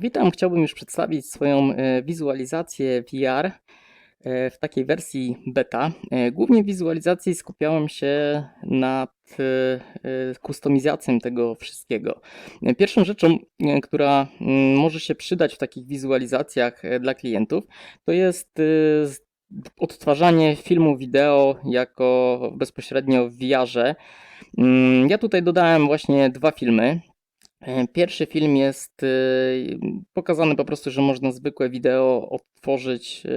Witam, chciałbym już przedstawić swoją e, wizualizację VR e, w takiej wersji beta. E, Głównie w wizualizacji skupiałem się nad kustomizacją tego wszystkiego. Pierwszą rzeczą, która może się przydać w takich wizualizacjach dla klientów, to jest odtwarzanie filmu wideo jako bezpośrednio w VR-ze. Ja tutaj dodałem właśnie dwa filmy. E, Pierwszy film jest e, pokazany po prostu, że można zwykłe wideo odtworzyć e,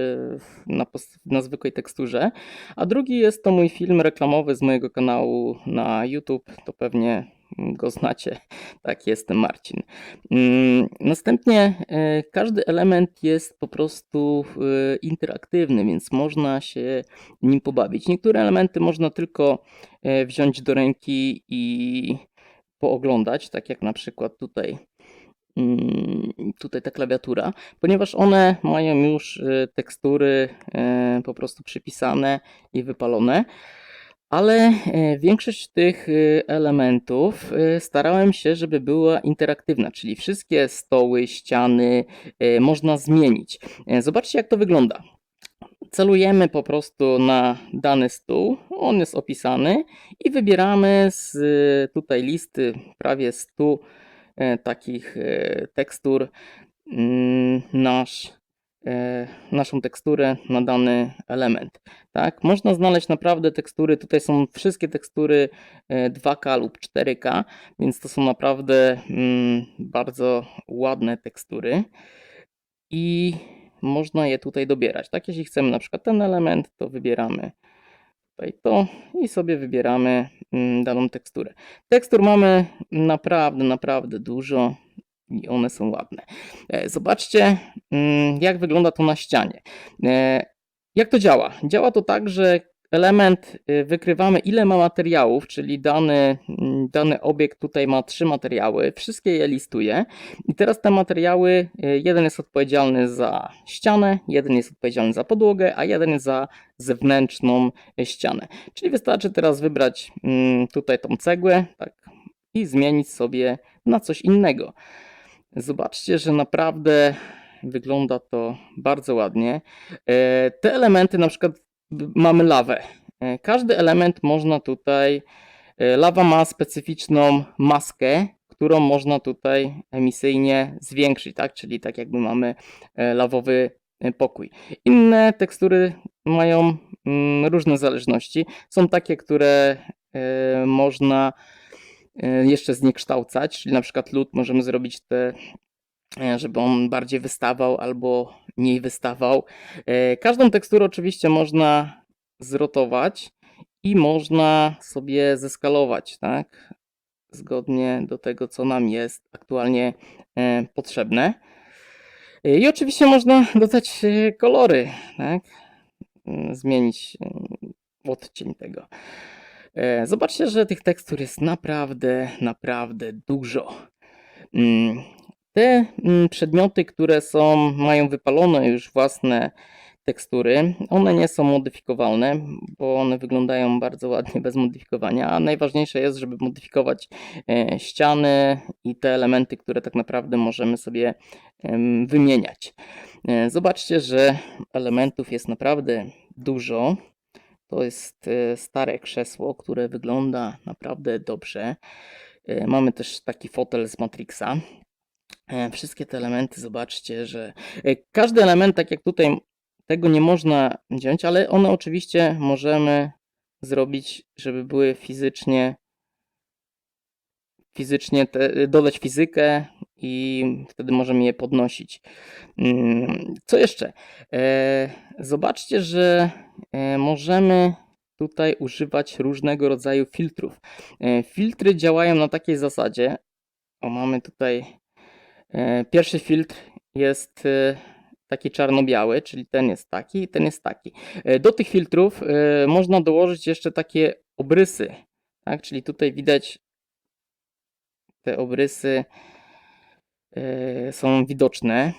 na, na zwykłej teksturze, a drugi jest to mój film reklamowy z mojego kanału na YouTube, to pewnie go znacie, tak jestem Marcin. Mm, Następnie każdy element jest po prostu interaktywny, więc można się nim pobawić. Niektóre elementy można tylko wziąć do ręki i pooglądać, tak jak na przykład tutaj, mm, tutaj ta klawiatura, ponieważ one mają już e, tekstury e, po prostu przypisane i wypalone. Ale e, większość tych elementów starałem się, żeby była interaktywna, czyli wszystkie stoły, ściany można zmienić. Zobaczcie, jak to wygląda. Celujemy po prostu na dany stół, on jest opisany i wybieramy z e, tutaj listy prawie 100 e, takich e, tekstur mm, nasz, naszą teksturę na dany element. Tak? Można znaleźć naprawdę tekstury, tutaj są wszystkie tekstury e, 2K lub 4K, więc to są naprawdę mm, bardzo ładne tekstury i można je tutaj dobierać. Tak, jeśli chcemy na przykład ten element, to wybieramy tutaj to i sobie wybieramy mm, daną teksturę. Tekstur mamy naprawdę, naprawdę dużo i one są ładne. E, Zobaczcie, mm, jak wygląda to na ścianie. E, Jak to działa? Działa to tak, że element y, wykrywamy ile ma materiałów, czyli dany, mm, dany obiekt tutaj ma trzy materiały, wszystkie je listuje i teraz te materiały, y, jeden jest odpowiedzialny za ścianę, jeden jest odpowiedzialny za podłogę, a jeden za zewnętrzną ścianę. Czyli wystarczy teraz wybrać mm, tutaj tą cegłę tak, i zmienić sobie na coś innego. Zobaczcie, że naprawdę wygląda to bardzo ładnie. E, Te elementy, na przykład mamy lawę. E, Każdy element można tutaj, e, lawa ma specyficzną maskę, którą można tutaj emisyjnie zwiększyć, tak? Czyli tak jakby mamy e, lawowy pokój. Inne tekstury mają mm, różne zależności. Są takie, które można jeszcze zniekształcać, czyli na przykład lód możemy zrobić te, żeby on bardziej wystawał albo mniej wystawał. E, Każdą teksturę oczywiście można zrotować i można sobie zeskalować, tak? Zgodnie do tego, co nam jest aktualnie e, potrzebne. E, I oczywiście można dodać kolory, tak? Mm, Zmienić e, odcień tego. Zobaczcie, że tych tekstur jest naprawdę, naprawdę dużo. Te mm, przedmioty, które są, mają wypalone już własne tekstury, one nie są modyfikowalne, bo one wyglądają bardzo ładnie bez modyfikowania, a najważniejsze jest, żeby modyfikować e, ściany i te elementy, które tak naprawdę możemy sobie wymieniać. E, Zobaczcie, że elementów jest naprawdę dużo. To jest e, stare krzesło, które wygląda naprawdę dobrze. Mamy też taki fotel z Matrixa. E, Wszystkie te elementy, zobaczcie, że e, każdy element, tak jak tutaj, tego nie można wziąć, ale one oczywiście możemy zrobić, żeby były fizycznie, fizycznie te, dodać fizykę i wtedy możemy je podnosić. Mm, Co jeszcze? E, Zobaczcie, że możemy tutaj używać różnego rodzaju filtrów. Filtry działają na takiej zasadzie. O, mamy tutaj pierwszy filtr jest e, taki czarno-biały, czyli ten jest taki i ten jest taki. E, Do tych filtrów e, można dołożyć jeszcze takie obrysy, tak? Czyli tutaj widać te obrysy e, są widoczne.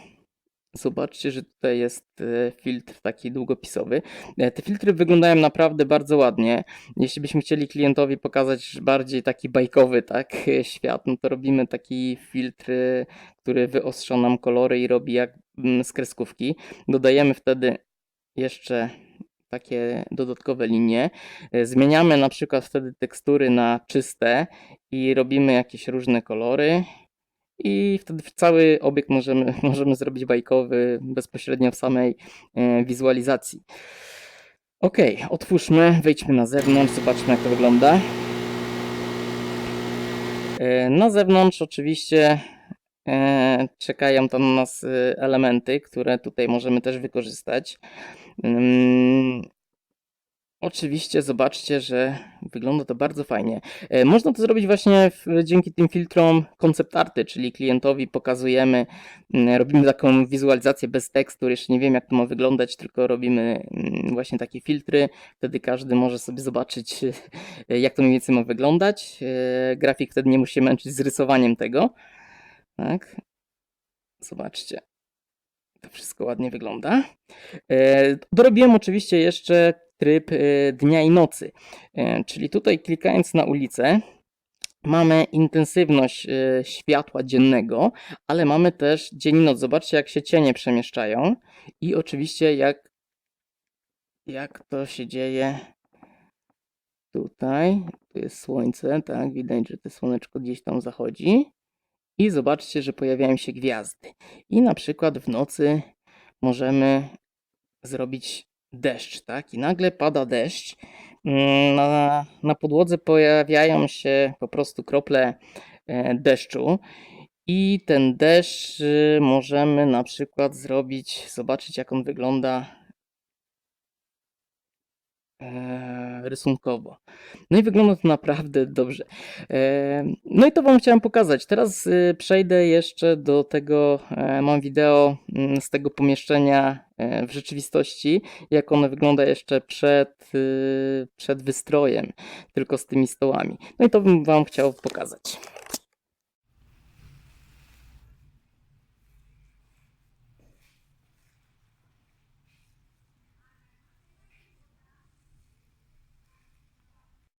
Zobaczcie, że tutaj jest e, filtr taki długopisowy. E, Te filtry wyglądają naprawdę bardzo ładnie. Jeśli byśmy chcieli klientowi pokazać bardziej taki bajkowy tak, e, świat, no to robimy taki filtr, który wyostrza nam kolory i robi jak mm, z kreskówki. Dodajemy wtedy jeszcze takie dodatkowe linie. Zmieniamy na przykład wtedy tekstury na czyste i robimy jakieś różne kolory. I wtedy cały obiekt możemy, możemy zrobić bajkowy bezpośrednio w samej e, wizualizacji. Ok, otwórzmy, wejdźmy na zewnątrz, zobaczmy jak to wygląda. E, Na zewnątrz oczywiście e, czekają tam na nas elementy, które tutaj możemy też wykorzystać. Ym, Oczywiście zobaczcie, że wygląda to bardzo fajnie. E, Można to zrobić właśnie w, dzięki tym filtrom koncept arty, czyli klientowi pokazujemy, mm, robimy taką wizualizację bez tekstu, jeszcze nie wiem jak to ma wyglądać, tylko robimy mm, właśnie takie filtry, wtedy każdy może sobie zobaczyć jak to mniej więcej ma wyglądać. E, Grafik wtedy nie musi się męczyć z rysowaniem tego. Tak. Zobaczcie. To wszystko ładnie wygląda. E, Dorobiłem oczywiście jeszcze tryb e, dnia i nocy, E, czyli tutaj klikając na ulicę mamy intensywność e, światła dziennego, ale mamy też dzień i noc. Zobaczcie jak się cienie przemieszczają i oczywiście jak, jak to się dzieje tutaj. Tu jest słońce, tak, widać, że to słoneczko gdzieś tam zachodzi. I zobaczcie, że pojawiają się gwiazdy. I na przykład w nocy możemy zrobić deszcz, tak? I nagle pada deszcz. Mm, Na, na podłodze pojawiają się po prostu krople e, deszczu. I ten deszcz y, możemy na przykład zrobić, zobaczyć jak on wygląda e, rysunkowo. No i wygląda to naprawdę dobrze. E, No i to Wam chciałem pokazać. Teraz y, przejdę jeszcze do tego, mam wideo mm, z tego pomieszczenia w rzeczywistości, jak ono wygląda jeszcze przed, y, przed wystrojem, tylko z tymi stołami. No i to bym Wam chciał pokazać.